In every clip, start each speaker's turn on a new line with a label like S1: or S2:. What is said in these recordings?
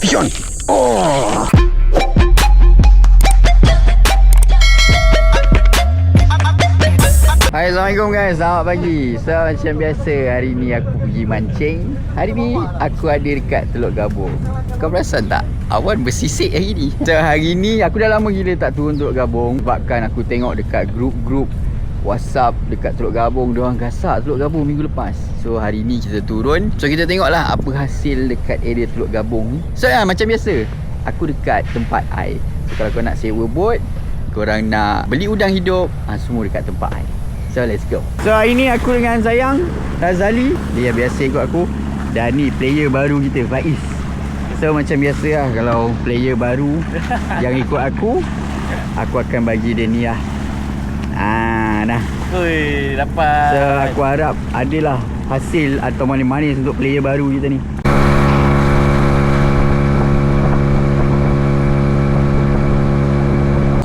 S1: Fish on. Oh. Hai Assalamualaikum guys. Selamat pagi. So macam biasa. Hari ni aku pergi mancing. Hari ni Aku ada dekat Teluk Gabung. Kau perasan tak? Awan bersisik hari ni. So hari ni Aku dah lama gila tak turun Teluk Gabung. Sebabkan aku tengok dekat grup-grup WhatsApp dekat Teluk Gabung. Diorang gasak Teluk Gabung minggu lepas. So hari ni kita turun. So kita tengok lah Apa hasil dekat area Teluk Gabung ni. So ya macam biasa. Aku dekat tempat air. So kalau kau nak sewa boat Korang nak beli udang hidup ha, Semua dekat tempat air. So let's go. So hari ni aku dengan Sayang Razali Dia yang biasa ikut aku. Dan ni player baru kita Faiz. So macam biasa lah Kalau player baru Yang ikut aku Aku akan bagi dia ni lah. Ah, dah.
S2: Oi, dapat.
S1: So aku harap adalah hasil atau manis-manis untuk player baru kita ni.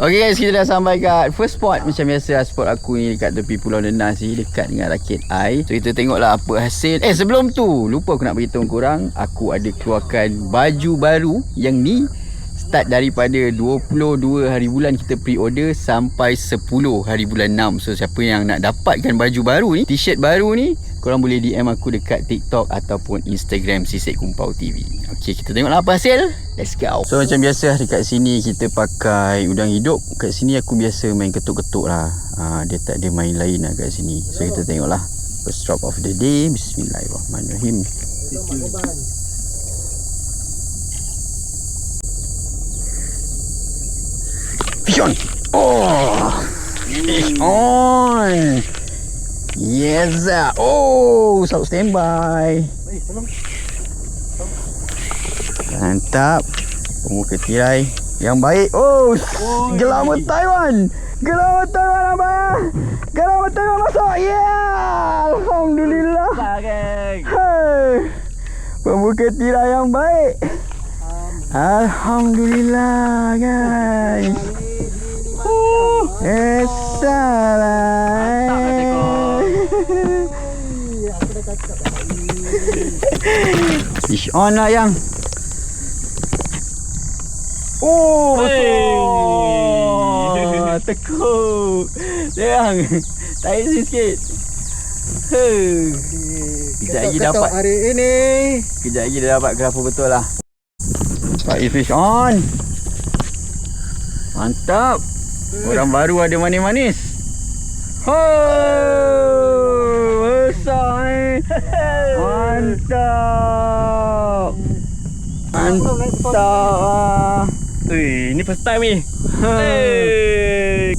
S1: Okay guys, kita dah sampai kat first spot Macam biasa lah spot aku ni dekat tepi Pulau Nenas ni Dekat dengan rakit air So kita tengoklah apa hasil Eh sebelum tu, lupa aku nak beritahu korang Aku ada keluarkan baju baru Yang ni start daripada 22 hari bulan kita pre-order Sampai 10 hari bulan 6 So siapa yang nak dapatkan baju baru ni T-shirt baru ni Korang boleh DM aku dekat TikTok Ataupun Instagram Sisik Kumpau TV Okay kita tengoklah apa hasil. Let's go. So macam biasa dekat sini kita pakai udang hidup. Kat sini aku biasa main ketuk-ketuk lah. Ha, Dia tak ada main lain lah kat sini. So kita tengoklah. First drop of the day. Bismillahirrahmanirrahim. Fish on Oh. Fish on. Yes. Oh Selalu standby. Mantap. Pemuka tirai Yang baik. Oh, oh Gelama Taiwan. Gelama Taiwan abang Gelama Taiwan masuk. Yeah. Alhamdulillah. Hey. Pembuka tirai yang baik. Alhamdulillah. Guys Salah Fish on lah yang. Oh betul. Tekuk. Yang Tarik sikit. Huh. Kejap lagi dapat.
S3: hari ini.
S1: Kejap lagi dia dapat kenapa betul lah. Pak fish on. Mantap Orang baru ada manis-manis Oh Besar ni Mantap Mantap ah.
S2: Ui, ni first time ni.
S1: Hey.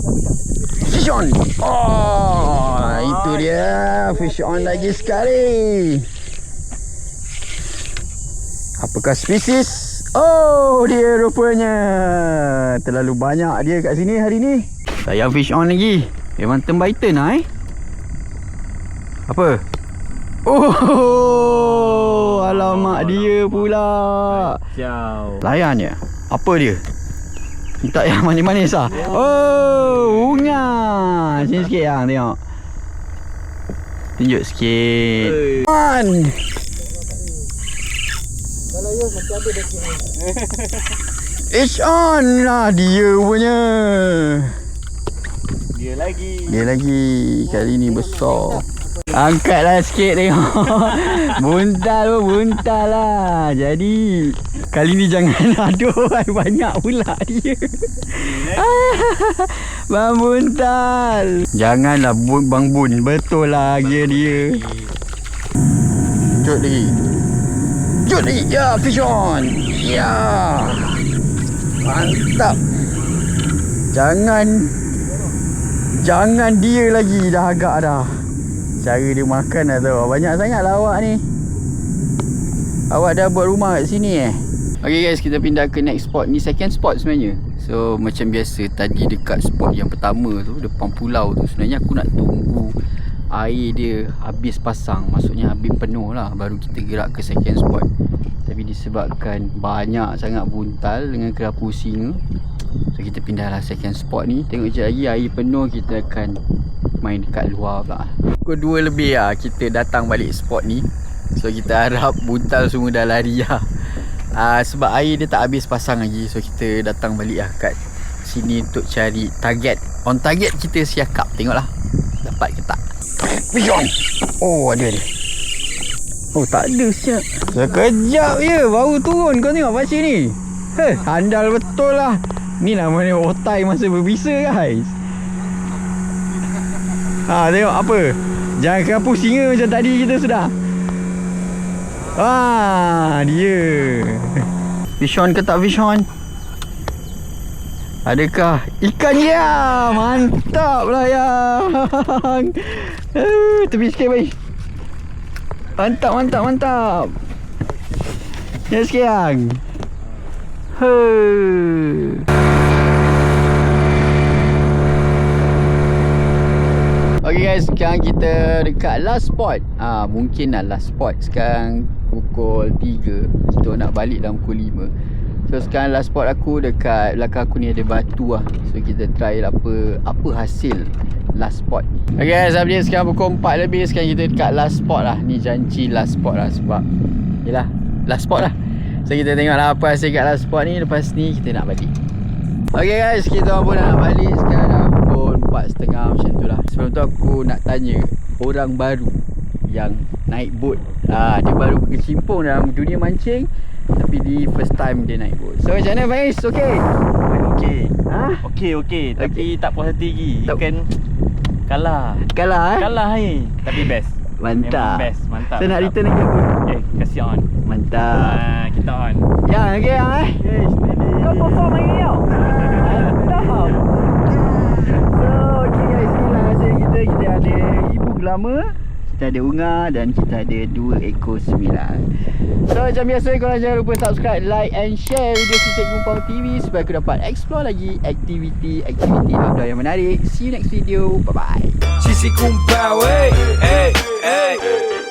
S1: Fish on Oh Itu dia Fish on lagi sekali Apakah spesies? Oh dia rupanya. Terlalu banyak dia kat sini hari ni. Sayang fish on lagi. Memang termbaitan lah eh. Apa? Oh Alamak dia pula.
S2: Ciao.
S1: Layannya. Apa dia? Minta yang manis-manis lah. Oh Unga Sini sikit yang tengok. Tunjuk sikit. On
S3: Macam ada.
S1: It's on lah dia punya.
S2: Dia lagi.
S1: Dia lagi Kali ni besar. Angkatlah sikit tengok. Buntal pun buntal lah. Jadi Kali ni jangan aduh Banyak pula dia. Bang buntal Janganlah bun, Bang Bun. Betul lah dia. Dia Jut lagi Jut lagi Ya fish on Ya. Mantap. Jangan Jangan dia lagi Dah agak dah. Cara dia makan dah tau Banyak sangat lah awak ni. Awak dah buat rumah kat sini eh? Okay guys kita pindah ke next spot. Ni second spot sebenarnya. So macam biasa Tadi dekat spot yang pertama tu Depan pulau tu Sebenarnya aku nak tunggu Air dia habis pasang. Maksudnya habis penuh lah Baru kita gerak ke second spot. Tapi disebabkan Banyak sangat buntal Dengan kerapu singa So kita pindah lah second spot ni. Tengok je lagi air penuh Kita akan main dekat luar pula. Pukul 2 lebih lah Kita datang balik spot ni. So kita harap buntal semua dah lari lah. Uh, Sebab air dia tak habis pasang lagi So kita datang balik lah kat sini untuk cari target. On target kita siakap Tengoklah. Dapat ke tak Vision Oh ada dia Oh tak ada siap Sekejap je. Baru turun Kau tengok pasir ni. Heh Handal betul lah. Ni namanya otai masa berbisa guys. Ha tengok apa? Jangan kena pusing macam tadi kita sudah. Ah dia. Vision ke tak Vision Adakah ikan ya? Mantap lah yang Eh, Tepi sikit baik. Mantap mantap mantap. Ya sikit yang. Okay guys, sekarang kita dekat last spot. Ah Mungkin lah last spot Sekarang pukul 3 Kita nak balik dalam pukul 5 So sekarang last spot aku dekat belakang aku ni ada batu lah. So kita try apa apa hasil last spot ni. Okay guys, update sekarang pukul 4 lebih. Sekarang kita dekat last spot lah. Ni janji last spot lah sebab Yelah, last spot lah. So kita tengok lah apa hasil kat last spot ni. Lepas ni kita nak balik. Okay guys, kita pun nak balik Sekarang dah pukul 4.30 macam tu lah. Sebelum tu aku nak tanya Orang baru yang naik boat. Ah, Dia baru berkecimpung dalam dunia mancing Tapi di first time dia naik boat So macam mana Faiz? Okay?
S2: Okey.
S1: Ha?
S2: Okey okey tapi tak puas hati lagi.
S1: Tak-
S2: Ikan kalah.
S1: Kalah eh?
S2: Kalah ni. Tapi best.
S1: Mantap
S2: Memang best. Mantap.
S1: So nak return lagi apa?
S2: Eh, kasih on.
S1: Mantap
S2: Ah, kita on.
S1: Ya, okay yang eh?
S2: Okay, steady.
S1: Kau perform lagi tau Mantap So okay guys Inilah hasil kita Kita ada ibu gelama Kita ada unga Dan kita ada dua ekor sembilan macam biasa Korang jangan lupa subscribe Like and share Video Sisik Gumpang TV Supaya aku dapat explore lagi Aktiviti-aktiviti outdoor yang menarik. See you next video. Bye bye
S4: Sisi kumpau, hey, hey, hey.